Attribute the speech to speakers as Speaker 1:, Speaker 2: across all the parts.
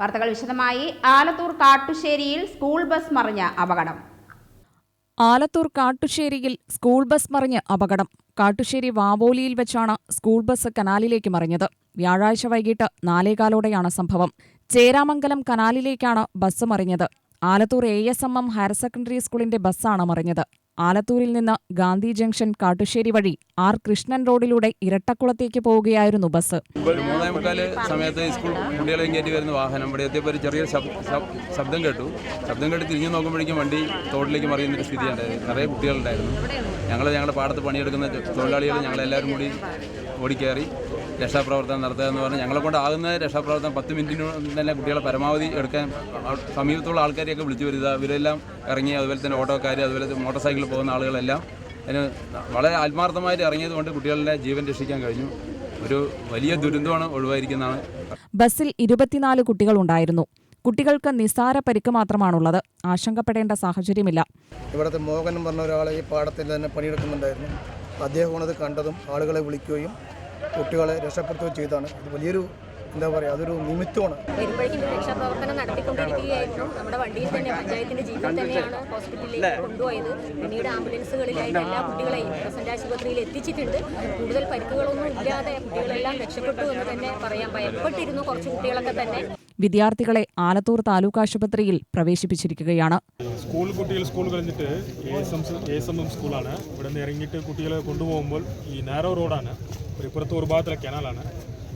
Speaker 1: വാർത്തകൾ വിശദമായി. Alathur കാട്ടുശ്ശേരിയിൽ school bus മറിഞ്ഞ അപകടം.
Speaker 2: ആലത്തൂർ കാട്ടുശ്ശേരിയിൽ സ്കൂൾ ബസ് മറിഞ്ഞ് അപകടം. കാട്ടുശ്ശേരി വാവോലിയിൽ വെച്ചാണ് സ്കൂൾ ബസ് കനാലിലേക്ക് മറിഞ്ഞത്. വ്യാഴാഴ്ച വൈകിട്ട് നാലേകാലോടെയാണ് സംഭവം. ചേരാമംഗലം കനാലിലേക്കാണ് ബസ് മറിഞ്ഞത്. Alathur A S M M higher secondary സ്കൂളിന്റെ ബസ്സാണ് മറിഞ്ഞത്. ആലത്തൂരിൽ നിന്ന് ഗാന്ധി ജംഗ്ഷൻ കാട്ടുശ്ശേരി വഴി ആർ കൃഷ്ണൻ റോഡിലൂടെ ഇരട്ടക്കുളത്തേക്ക് പോവുകയായിരുന്നു ബസ്.
Speaker 3: ഒരു സമയത്ത് സ്കൂൾ കുട്ടികളെ കയറ്റി വരുന്ന വാഹനം ഇവിടെ എത്തിയപ്പോൾ ഒരു ചെറിയ ശബ്- ശബ്- ശബ്ദം കേട്ടു. ശബ്ദം കേട്ട് തിരിഞ്ഞു നോക്കുമ്പോഴേക്കും വണ്ടി തോട്ടിലേക്ക് മറിയുന്നൊരു സ്ഥിതി ഉണ്ടായിരുന്നു നിറയെ കുട്ടികളുണ്ടായിരുന്നു. ഞങ്ങൾ ഞങ്ങളുടെ പാടത്ത് പണിയെടുക്കുന്ന തൊഴിലാളികൾ ഞങ്ങളെല്ലാവരും കൂടി ഓടിക്കയറി രക്ഷാപ്രവർത്തനം നടത്തുക എന്ന് പറഞ്ഞാൽ ഞങ്ങളെ കൊണ്ട് ആകുന്ന രക്ഷാപ്രവർത്തനം പത്ത് മിനിറ്റിനുള്ളിൽ തന്നെ കുട്ടികളെ പരമാവധി എടുക്കാൻ സമീപത്തുള്ള ആൾക്കാരെയൊക്കെ വിളിച്ചു വരുക. ഇവരെല്ലാം ഇറങ്ങി അതുപോലെ തന്നെ ഓട്ടോക്കാർ അതുപോലെ തന്നെ മോട്ടോർ സൈക്കിളിൽ പോകുന്ന ആളുകളെല്ലാം അതിന് വളരെ ആത്മാർത്ഥമായിട്ട് ഇറങ്ങിയത് കൊണ്ട് കുട്ടികളുടെ ജീവൻ രക്ഷിക്കാൻ കഴിഞ്ഞു. ഒരു വലിയ ദുരന്തമാണ് ഒഴിവായിരിക്കുന്നതാണ്.
Speaker 2: ബസ്സിൽ ഇരുപത്തിനാല് കുട്ടികളുണ്ടായിരുന്നു കുട്ടികൾക്ക് നിസ്സാര പരിക്ക് മാത്രമാണുള്ളത്. ആശങ്കപ്പെടേണ്ട സാഹചര്യമില്ല.
Speaker 4: ഇവിടുത്തെ മോഹൻ പറഞ്ഞ ഒരാൾ ഈ പാടത്തിൽ തന്നെ പണിയെടുക്കുന്നുണ്ടായിരുന്നു. അദ്ദേഹമാണ് അത് കണ്ടതും ആളുകളെ വിളിക്കുകയും കുട്ടികളെ രക്ഷപ്പെടുത്തുകയും ചെയ്തതാണ്. ഇത് വലിയൊരു എന്താ പറയുക അതൊരു നിമിത്തമാണ്.
Speaker 5: വരുമ്പോഴേക്കും രക്ഷാപ്രവർത്തനം നടത്തിക്കൊണ്ടിരിക്കുകയായിരുന്നു. നമ്മുടെ വണ്ടിയിൽ തന്നെ പഞ്ചായത്തിന്റെ ജീപ്പിൽ തന്നെയാണ് ഹോസ്പിറ്റലിലേക്ക് കൊണ്ടുപോയത്. പിന്നീട് ആംബുലൻസുകളിലായിട്ട് എല്ലാ കുട്ടികളെയും പ്രസന്റ് ആശുപത്രിയിൽ എത്തിച്ചിട്ടുണ്ട്. കൂടുതൽ പരിക്കുകളൊന്നും ഇല്ലാതെ കുട്ടികളെല്ലാം രക്ഷപ്പെട്ടു എന്ന് തന്നെ പറയാം. ഭയപ്പെട്ടിരുന്നു കുറച്ച് കുട്ടികളൊക്കെ തന്നെ.
Speaker 2: വിദ്യാർത്ഥികളെ ആലത്തൂർ താലൂക്ക് ആശുപത്രിയിൽ പ്രവേശിപ്പിച്ചിരിക്കുകയാണ്.
Speaker 6: സ്കൂൾ കുട്ടികൾ സ്കൂൾ കഴിഞ്ഞിട്ട് A S M A S M M സ്കൂളാണ് ഇവിടെ നിന്ന് ഇറങ്ങിയിട്ട് കുട്ടികളെ കൊണ്ടുപോകുമ്പോൾ ഈ നാരോ റോഡാണ് ഒരു ഇപ്പുറത്ത് ഒരു ഭാഗത്തിലെ കനാലാണ്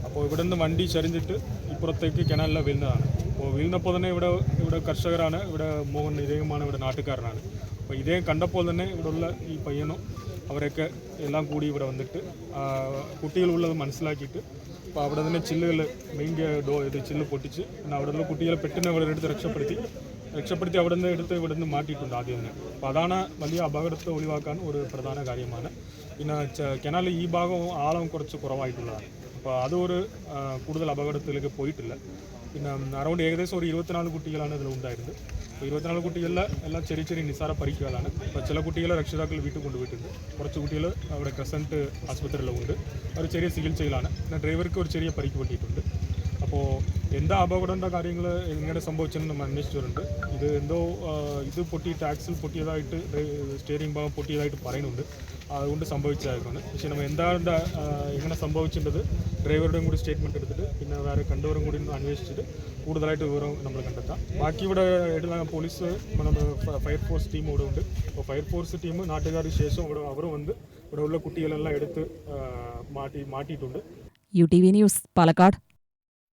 Speaker 6: അപ്പോൾ ഇവിടെ വണ്ടി ചരിഞ്ഞിട്ട് ഇപ്പുറത്തേക്ക് കനാലിൽ വീഴുന്നതാണ്. അപ്പോൾ വീഴുന്നപ്പോൾ തന്നെ ഇവിടെ ഇവിടെ കർഷകരാണ് ഇവിടെ മോഹൻ ഇദ്ദേഹമാണ് ഇവിടെ നാട്ടുകാരനാണ്. അപ്പോൾ ഇദ്ദേഹം കണ്ടപ്പോൾ തന്നെ ഇവിടെയുള്ള ഈ പയ്യനും അവരൊക്കെ എല്ലാം കൂടി ഇവിടെ വന്നിട്ട് കുട്ടികളുള്ളത് മനസ്സിലാക്കിയിട്ട് അപ്പോൾ അവിടെ തന്നെ ചില്ലുകൾ മെയിൻ ഡോ ഇത് ചില്ല് പൊട്ടിച്ച് പിന്നെ അവിടെയുള്ള കുട്ടികളെ പെട്ടെന്ന് അവിടെ എടുത്ത് രക്ഷപ്പെടുത്തി. രക്ഷപ്പെടുത്തി അവിടെ നിന്ന് എടുത്ത് ഇവിടെ നിന്ന് മാറ്റിയിട്ടുണ്ട് ആദ്യം തന്നെ. അപ്പോൾ അതാണ് വലിയ അപകടത്തെ ഒഴിവാക്കാൻ ഒരു പ്രധാന കാര്യമാണ്. പിന്നെ കനാലിൽ ഈ ഭാഗം ആളം കുറച്ച് കുറവായിട്ടുള്ളതാണ്. അപ്പോൾ അത് ഒരു കൂടുതൽ അപകടത്തിലേക്ക് പോയിട്ടില്ല. പിന്നെ അറൗണ്ട് ഏകദേശം ഒരു ഇരുപത്തിനാല് കുട്ടികളാണ് ഇതിൽ ഉണ്ടായിരുന്നത്. അപ്പോൾ ഇരുപത്തിനാല് കുട്ടികളിൽ എല്ലാം ചെറിയ ചെറിയ നിസ്സാര പരിക്കുകളാണ് അപ്പോൾ ചില കുട്ടികളെ രക്ഷിതാക്കൾ വീട്ടിൽ കൊണ്ടുപോയിട്ടുണ്ട്. കുറച്ച് കുട്ടികൾ അവിടെ ക്രസന്റ് ആശുപത്രിയിലുണ്ട്. അവർ ചെറിയ ചികിത്സയിലാണ്. പിന്നെ ഡ്രൈവർക്ക് ഒരു ചെറിയ പരിക്ക് പറ്റിയിട്ടുണ്ട്. അപ്പോൾ എന്താ അപകടന്റെ കാര്യങ്ങൾ എങ്ങനെ സംഭവിച്ചെന്ന് അന്വേഷിച്ചിട്ടുണ്ട്. ഇത് എന്തോ ഇത് പൊട്ടി ടാക്സിൽ പൊട്ടിയതായിട്ട് സ്റ്റിയറിംഗ് ഭാഗം പൊട്ടിയതായിട്ട് പറയുന്നുണ്ട്. അതുകൊണ്ട് സംഭവിച്ചതായിരിക്കും പക്ഷേ നമ്മൾ എന്താണ് എങ്ങനെ സംഭവിച്ചിട്ടത് ഡ്രൈവറുടെയും കൂടി സ്റ്റേറ്റ്മെന്റ് എടുത്തിട്ട് പിന്നെ വേറെ കണ്ടവരും കൂടി അന്വേഷിച്ചിട്ട് കൂടുതലായിട്ട് വിവരം നമ്മൾ കണ്ടെത്താം. ബാക്കി ഇവിടെ പോലീസ് ഫയർ ഫയർഫോഴ്സ് ടീം ഇവിടെ ഉണ്ട്. അപ്പോൾ ഫയർഫോഴ്സ് ടീം നാട്ടുകാർക്ക് ശേഷം ഇവിടെ അവർ വന്ന് ഇവിടെ ഉള്ള കുട്ടികളെല്ലാം എടുത്ത് മാറ്റി മാറ്റിയിട്ടുണ്ട്.
Speaker 2: U T V news Palakkad.